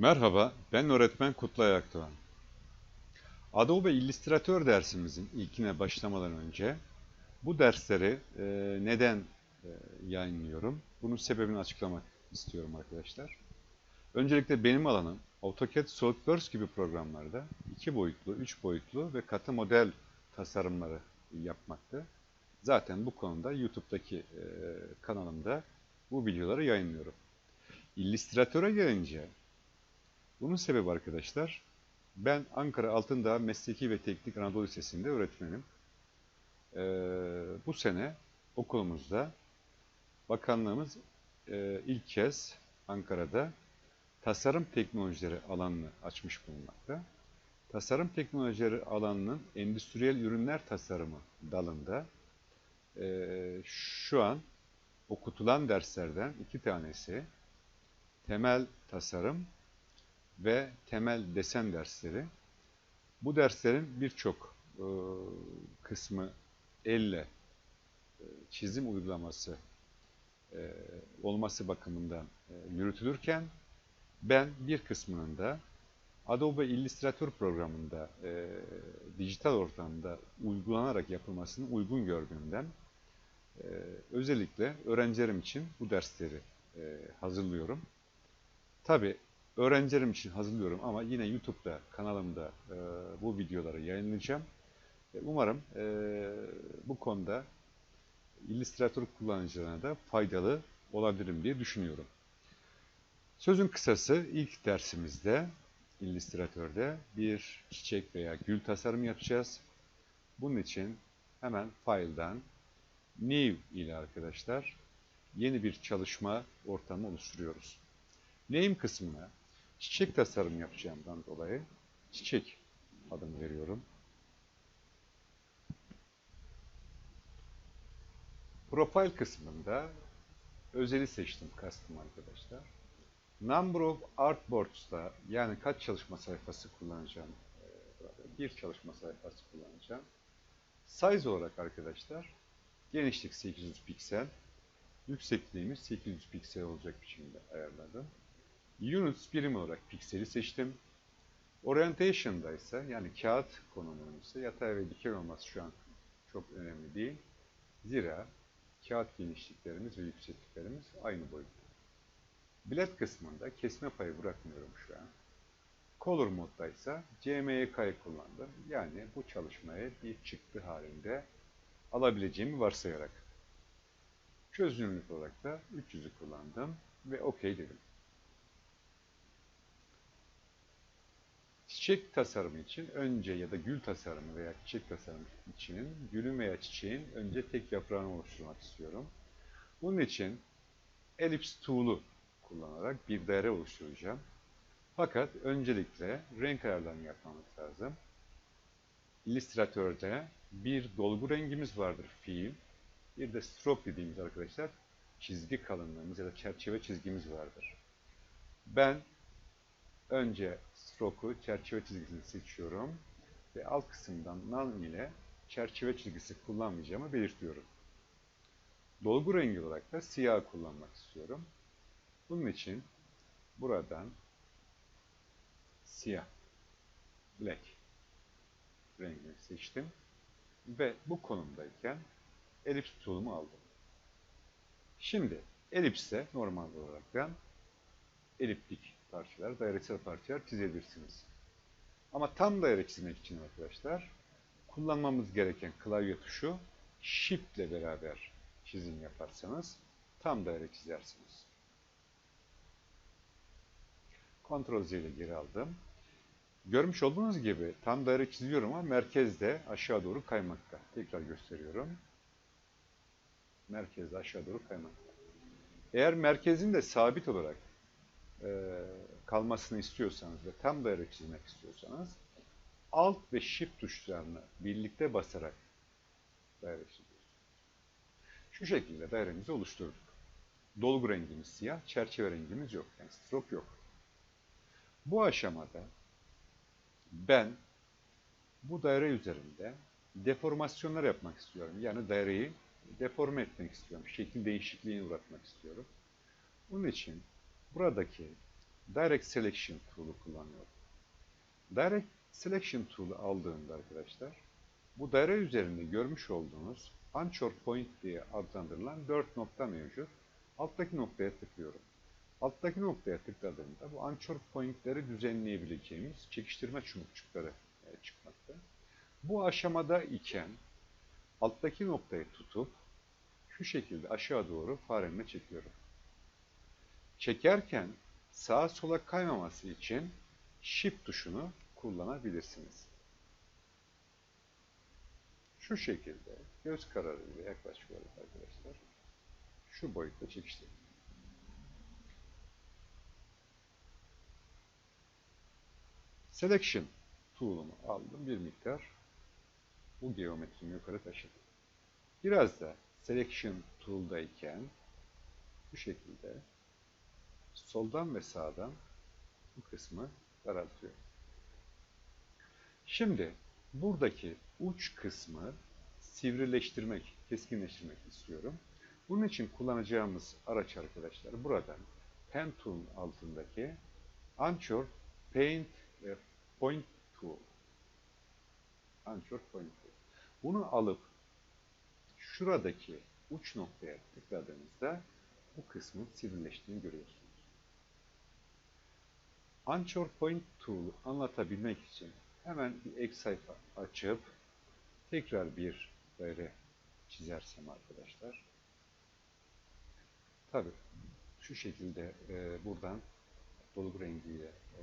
Merhaba, ben öğretmen Kutlay Akdoğan. Adobe Illustrator dersimizin ilkine başlamadan önce bu dersleri e, neden e, yayınlıyorum? Bunun sebebini açıklamak istiyorum arkadaşlar. Öncelikle benim alanım AutoCAD SolidWorks gibi programlarda iki boyutlu, üç boyutlu ve katı model tasarımları yapmaktı. Zaten bu konuda YouTube'daki e, kanalımda bu videoları yayınlıyorum. Illustrator'a gelince bunun sebebi arkadaşlar, ben Ankara Altındağ Mesleki ve Teknik Anadolu Lisesi'nde öğretmenim. Ee, bu sene okulumuzda bakanlığımız e, ilk kez Ankara'da tasarım teknolojileri alanını açmış bulunmakta. Tasarım teknolojileri alanının endüstriyel ürünler tasarımı dalında e, şu an okutulan derslerden iki tanesi temel tasarım ve temel desen dersleri. Bu derslerin birçok e, kısmı elle e, çizim uygulaması e, olması bakımından e, yürütülürken ben bir kısmının da Adobe Illustrator programında e, dijital ortamda uygulanarak yapılmasını uygun gördüğümden e, özellikle öğrencilerim için bu dersleri e, hazırlıyorum. Tabi öğrencilerim için hazırlıyorum ama yine YouTube'da kanalımda e, bu videoları yayınlayacağım. E, umarım e, bu konuda Illustrator kullanıcılarına da faydalı olabilirim diye düşünüyorum. Sözün kısası ilk dersimizde Illustrator'da bir çiçek veya gül tasarım yapacağız. Bunun için hemen File'dan New ile arkadaşlar yeni bir çalışma ortamı oluşturuyoruz. Name kısmına çiçek tasarım yapacağımdan dolayı çiçek adını veriyorum. Profile kısmında özeli seçtim custom arkadaşlar. Number of artboards'da yani kaç çalışma sayfası kullanacağım? Bir çalışma sayfası kullanacağım. Size olarak arkadaşlar genişlik 800 piksel, yüksekliğimiz 800 piksel olacak biçimde ayarladım. Units birim olarak pikseli seçtim. Orientation'da ise yani kağıt konumunun ise yatay ve dikey olması şu an çok önemli değil. Zira kağıt genişliklerimiz ve yüksekliklerimiz aynı boyutta. Bilet kısmında kesme payı bırakmıyorum şu an. Color modda ise CMYK'yı kullandım. Yani bu çalışmayı bir çıktı halinde alabileceğimi varsayarak. Çözünürlük olarak da 300'ü kullandım ve OK dedim. Çiçek tasarımı için önce ya da gül tasarımı veya çiçek tasarımı için gülün veya çiçeğin önce tek yaprağını oluşturmak istiyorum. Bunun için Ellipse Tool'u kullanarak bir daire oluşturacağım. Fakat öncelikle renk ayarlarını yapmamız lazım. Illustrator'da bir dolgu rengimiz vardır, fiil. Bir de stroke dediğimiz arkadaşlar çizgi kalınlığımız ya da çerçeve çizgimiz vardır. Ben önce stroke'u çerçeve çizgisini seçiyorum ve alt kısımdan none ile çerçeve çizgisi kullanmayacağımı belirtiyorum. Dolgu rengi olarak da siyah kullanmak istiyorum. Bunun için buradan siyah, black rengini seçtim ve bu konumdayken elips tool'umu aldım. Şimdi elipse normal olarak eliptik parçalar, dairesel parçalar çizebilirsiniz. Ama tam daire çizmek için arkadaşlar kullanmamız gereken klavye tuşu Shift ile beraber çizim yaparsanız tam daire çizersiniz. Ctrl Z ile geri aldım. Görmüş olduğunuz gibi tam daire çiziyorum ama merkezde aşağı doğru kaymakta. Tekrar gösteriyorum. Merkezde aşağı doğru kaymakta. Eğer merkezin de sabit olarak e, kalmasını istiyorsanız ve tam daire çizmek istiyorsanız Alt ve Shift tuşlarını birlikte basarak daire çiziyoruz. Şu şekilde dairemizi oluşturduk. Dolgu rengimiz siyah, çerçeve rengimiz yok. Yani stroke yok. Bu aşamada ben bu daire üzerinde deformasyonlar yapmak istiyorum. Yani daireyi deforme etmek istiyorum. Şekil değişikliğine uğratmak istiyorum. Bunun için buradaki Direct Selection tool'u kullanıyorum. Direct Selection tool'u aldığımda arkadaşlar bu daire üzerinde görmüş olduğunuz Anchor Point diye adlandırılan 4 nokta mevcut. Alttaki noktaya tıklıyorum. Alttaki noktaya tıkladığımda bu Anchor Point'leri düzenleyebileceğimiz çekiştirme çubukçukları e, çıkmakta. Bu aşamada iken alttaki noktayı tutup şu şekilde aşağı doğru faremle çekiyorum. Çekerken sağa sola kaymaması için Shift tuşunu kullanabilirsiniz. Şu şekilde göz kararıyla yaklaşıyoruz arkadaşlar. Şu boyutta çekiştirdim. Selection tool'umu aldım bir miktar. Bu geometrimi yukarı taşıdım. Biraz da Selection tool'dayken bu şekilde soldan ve sağdan bu kısmı daraltıyorum. Şimdi buradaki uç kısmı sivrileştirmek, keskinleştirmek istiyorum. Bunun için kullanacağımız araç arkadaşlar buradan Pen Tool'un altındaki Anchor Paint ve Point Tool. Anchor Point Tool. Bunu alıp şuradaki uç noktaya tıkladığınızda bu kısmın sivrileştiğini görüyorsunuz. Anchor Point Tool'u anlatabilmek için hemen bir ek sayfa açıp tekrar bir daire çizersem arkadaşlar. Tabi şu şekilde e, buradan dolgu rengiyle e,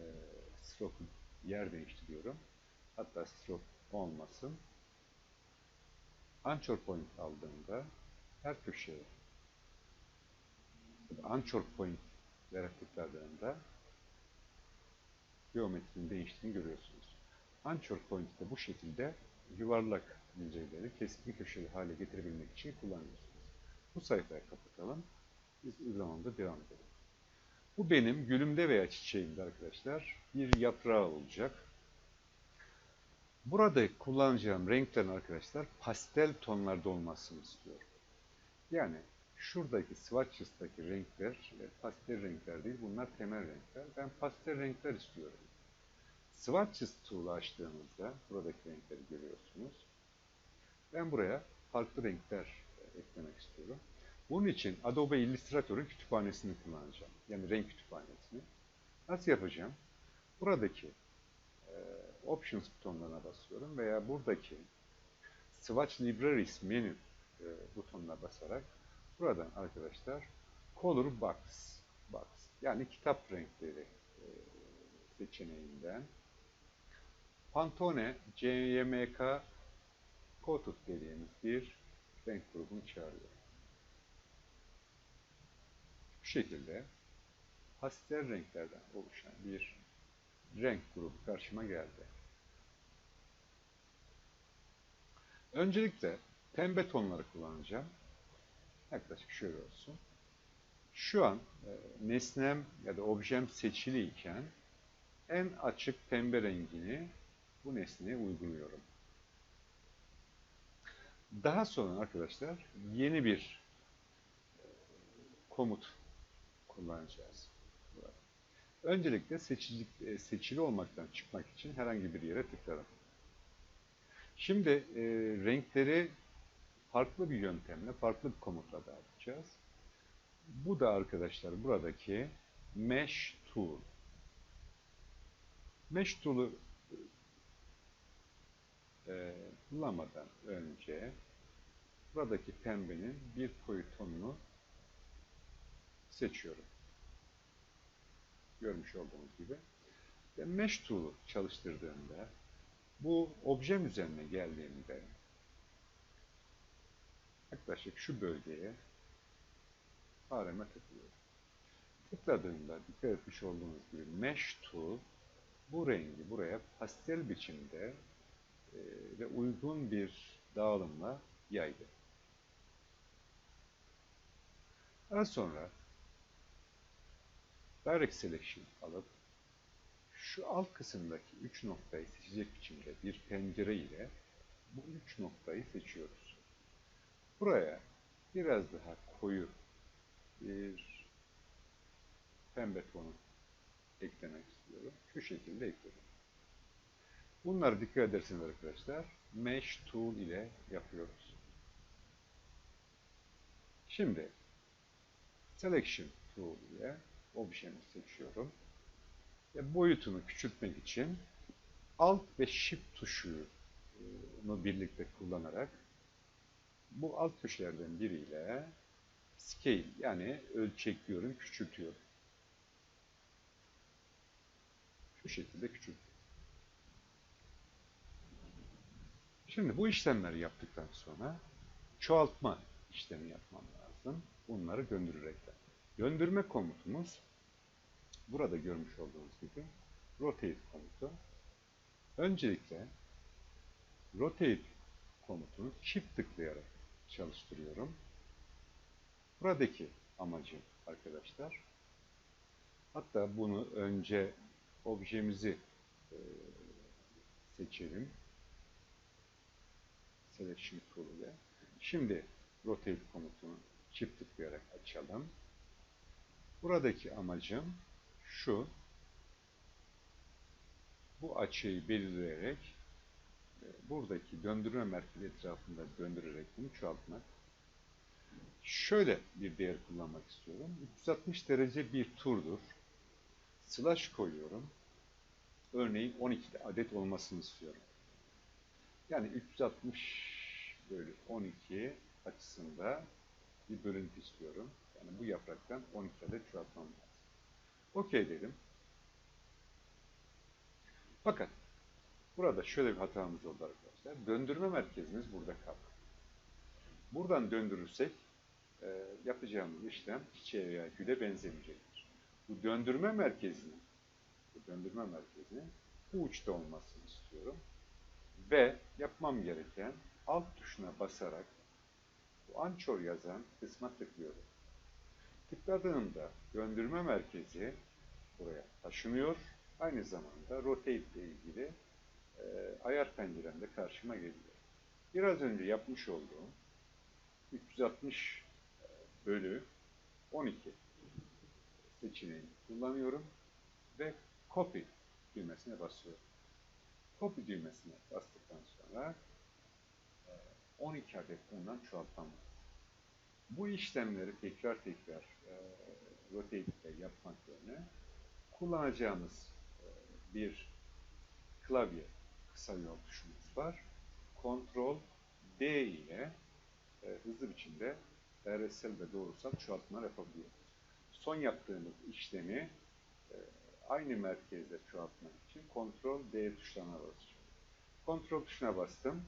stroke yer değiştiriyorum. Hatta stroke olmasın. Anchor point aldığımda her köşeye anchor point tıkladığımda geometrinin değiştiğini görüyorsunuz. Anchor point de bu şekilde yuvarlak yüzeyleri keskin köşeli hale getirebilmek için kullanıyorsunuz. Bu sayfayı kapatalım. Biz uygulamamıza devam edelim. Bu benim gülümde veya çiçeğimde arkadaşlar bir yaprağı olacak. Burada kullanacağım renklerin arkadaşlar pastel tonlarda olmasını istiyorum. Yani şuradaki swatches'taki renkler pastel renkler değil, bunlar temel renkler. Ben pastel renkler istiyorum. Swatches tool'u açtığımızda buradaki renkleri görüyorsunuz. Ben buraya farklı renkler eklemek istiyorum. Bunun için Adobe Illustrator'un kütüphanesini kullanacağım. Yani renk kütüphanesini. Nasıl yapacağım? Buradaki e, Options butonlarına basıyorum veya buradaki Swatch Libraries menü e, butonuna basarak buradan arkadaşlar Color Box, Box yani kitap renkleri e, seçeneğinden Pantone CMYK Coated dediğimiz bir renk grubunu çağırıyorum. Bu şekilde pastel renklerden oluşan bir renk grubu karşıma geldi. Öncelikle pembe tonları kullanacağım. Yaklaşık şöyle olsun. Şu an e, nesnem ya da objem seçili iken en açık pembe rengini bu nesneye uyguluyorum. Daha sonra arkadaşlar yeni bir e, komut kullanacağız. Öncelikle seçilik, e, seçili olmaktan çıkmak için herhangi bir yere tıklarım. Şimdi e, renkleri farklı bir yöntemle, farklı bir komutla dağıtacağız. Bu da arkadaşlar buradaki Mesh Tool. Mesh Tool'u e, kullanmadan önce buradaki pembenin bir koyu tonunu seçiyorum. Görmüş olduğunuz gibi. Ve Mesh Tool'u çalıştırdığımda bu objem üzerine geldiğimde yaklaşık şu bölgeye fareme tıklıyorum. Tıkladığımda dikkat etmiş olduğunuz gibi Mesh Tool bu rengi buraya pastel biçimde ve uygun bir dağılımla yaydı. Daha sonra Direct Selection alıp şu alt kısımdaki üç noktayı seçecek biçimde bir pencere ile bu üç noktayı seçiyoruz. Buraya biraz daha koyu bir pembe tonu eklemek istiyorum. Şu şekilde ekledim. Bunları dikkat ederseniz arkadaşlar Mesh Tool ile yapıyoruz. Şimdi Selection Tool ile objemi seçiyorum. Ve boyutunu küçültmek için Alt ve Shift tuşunu birlikte kullanarak bu alt tuşlardan biriyle Scale yani ölçekliyorum, küçültüyorum. Şu şekilde küçültüyorum. Şimdi bu işlemleri yaptıktan sonra çoğaltma işlemi yapmam lazım. Bunları döndürerekten. Döndürme komutumuz burada görmüş olduğunuz gibi rotate komutu. Öncelikle rotate komutunu çift tıklayarak çalıştırıyorum. Buradaki amacım arkadaşlar hatta bunu önce objemizi seçelim. Selection Tool. Şimdi Rotate komutunu çift tıklayarak açalım. Buradaki amacım şu. Bu açıyı belirleyerek e, buradaki döndürme merkezi etrafında döndürerek bunu çoğaltmak. Şöyle bir değer kullanmak istiyorum. 360 derece bir turdur. Slash koyuyorum. Örneğin 12 adet olmasını istiyorum. Yani 360 bölü 12 açısında bir bölüntü istiyorum. Yani bu yapraktan 12 adet çoğaltmam lazım. Okey dedim. Fakat burada şöyle bir hatamız oldu arkadaşlar. Döndürme merkezimiz burada kaldı. Buradan döndürürsek e, yapacağımız işlem çiçeğe veya güle benzemeyecektir. Bu döndürme merkezinin bu döndürme merkezinin bu uçta olmasını istiyorum. Ve yapmam gereken alt tuşuna basarak bu ançor yazan kısma tıklıyorum. Tıkladığımda döndürme merkezi buraya taşınıyor. Aynı zamanda rotate ile ilgili e, ayar penceremde karşıma geliyor. Biraz önce yapmış olduğum 360 e, bölü 12 seçeneğini kullanıyorum ve copy düğmesine basıyorum. Copy düğmesine bastıktan sonra 12 adet bundan çoğaltmam lazım. Bu işlemleri tekrar tekrar e, rotate yapmak yerine kullanacağımız e, bir klavye kısa yol tuşumuz var. Ctrl D ile e, hızlı biçimde dairesel ve doğrusal çoğaltmalar yapabiliyoruz. Son yaptığımız işlemi e, aynı merkezde çoğaltmak için Ctrl D tuşlarına basacağım. Ctrl tuşuna bastım.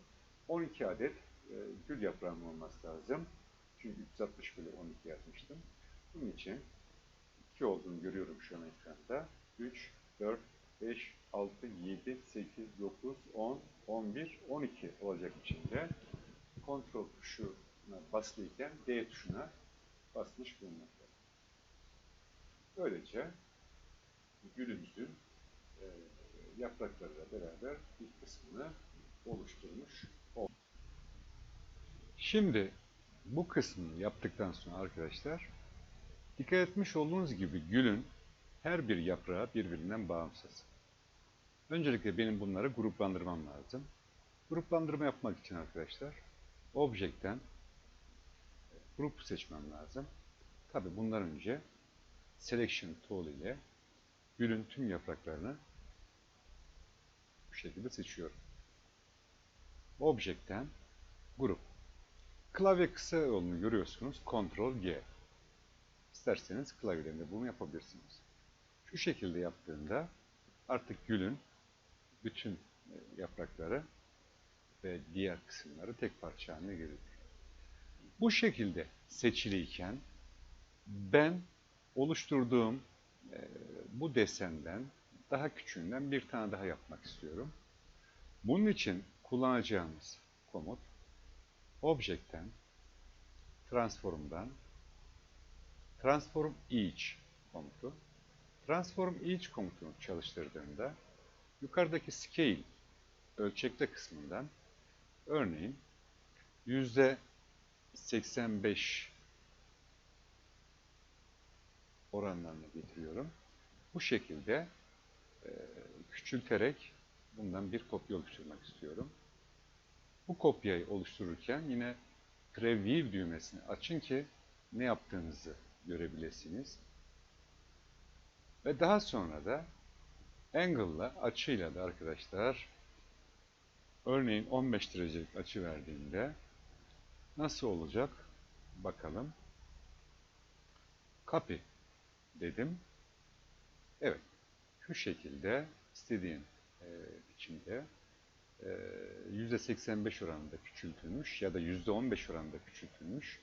12 adet e, gül yaprağım olması lazım. Çünkü 360 bölü 12 yazmıştım. Bunun için 2 olduğunu görüyorum şu an ekranda. 3, 4, 5, 6, 7, 8, 9, 10, 11, 12 olacak içinde. Kontrol tuşuna basılıyken D tuşuna basmış bulunmakta. Böylece gülümüzün e, yapraklarıyla beraber bir kısmını oluşturmuş olduk. Şimdi bu kısmını yaptıktan sonra arkadaşlar dikkat etmiş olduğunuz gibi gülün her bir yaprağı birbirinden bağımsız. Öncelikle benim bunları gruplandırmam lazım. Gruplandırma yapmak için arkadaşlar Object'ten grup seçmem lazım. Tabi bundan önce Selection Tool ile gülün tüm yapraklarını bu şekilde seçiyorum. Object'ten grup. Klavye kısa yolunu görüyorsunuz. Ctrl G. İsterseniz klavyeden de bunu yapabilirsiniz. Şu şekilde yaptığında artık gülün bütün e, yaprakları ve diğer kısımları tek parça haline gelir. Bu şekilde seçiliyken ben oluşturduğum bu desenden daha küçüğünden bir tane daha yapmak istiyorum. Bunun için kullanacağımız komut Object'ten Transform'dan Transform Each komutu. Transform Each komutunu çalıştırdığında yukarıdaki Scale ölçekte kısmından örneğin yüzde 85 oranlarını getiriyorum Bu şekilde e, küçülterek bundan bir kopya oluşturmak istiyorum. Bu kopyayı oluştururken yine Preview düğmesini açın ki ne yaptığınızı görebilirsiniz. Ve daha sonra da Angle'la, açıyla da arkadaşlar örneğin 15 derecelik açı verdiğimde nasıl olacak bakalım. Copy dedim. Evet. Şu şekilde istediğim e, biçimde e, %85 oranında küçültülmüş ya da %15 oranında küçültülmüş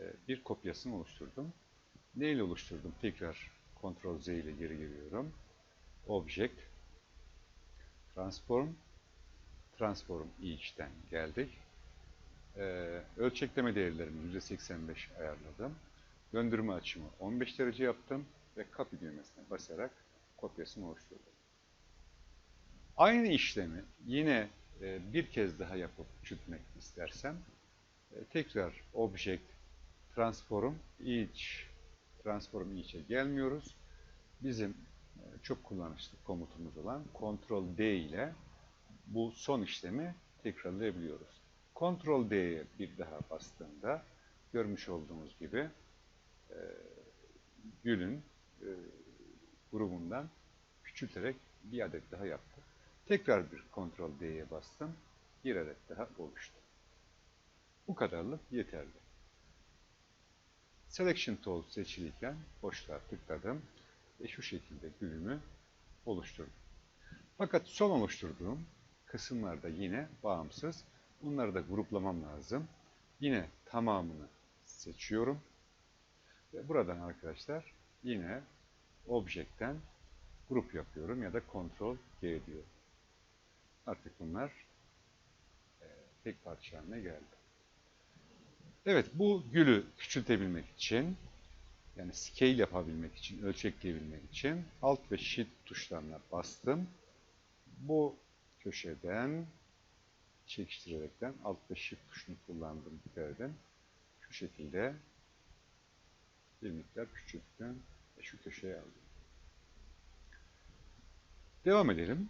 e, bir kopyasını oluşturdum. Ne ile oluşturdum? Tekrar Ctrl Z ile geri geliyorum. Object, Transform, Transform içten geldik. E, ölçekleme değerlerimi %85 ayarladım. Döndürme açımı 15 derece yaptım ve copy düğmesine basarak kopyasını oluşturdum. Aynı işlemi yine e, bir kez daha yapıp küçültmek istersem e, tekrar Object, Transform, Each, Transform Each'e gelmiyoruz. Bizim e, çok kullanışlı komutumuz olan Ctrl D ile bu son işlemi tekrarlayabiliyoruz. Ctrl D'ye bir daha bastığımda görmüş olduğunuz gibi e, gülün e, grubundan küçülterek bir adet daha yaptı. Tekrar bir Ctrl D'ye bastım. Bir adet daha oluştu. Bu kadarlık yeterli. Selection Tool seçiliyken boşluğa tıkladım ve şu şekilde gülümü oluşturdum. Fakat son oluşturduğum kısımlarda yine bağımsız. Bunları da gruplamam lazım. Yine tamamını seçiyorum. Ve buradan arkadaşlar yine Object'ten grup yapıyorum ya da Ctrl G diyorum. Artık bunlar e, tek parça haline geldi. Evet bu gülü küçültebilmek için yani scale yapabilmek için, ölçekleyebilmek için Alt ve Shift tuşlarına bastım. Bu köşeden çekiştirerekten Alt ve Shift tuşunu kullandım. Dikkat edin. Şu şekilde bir miktar şu köşeye aldım. Devam edelim.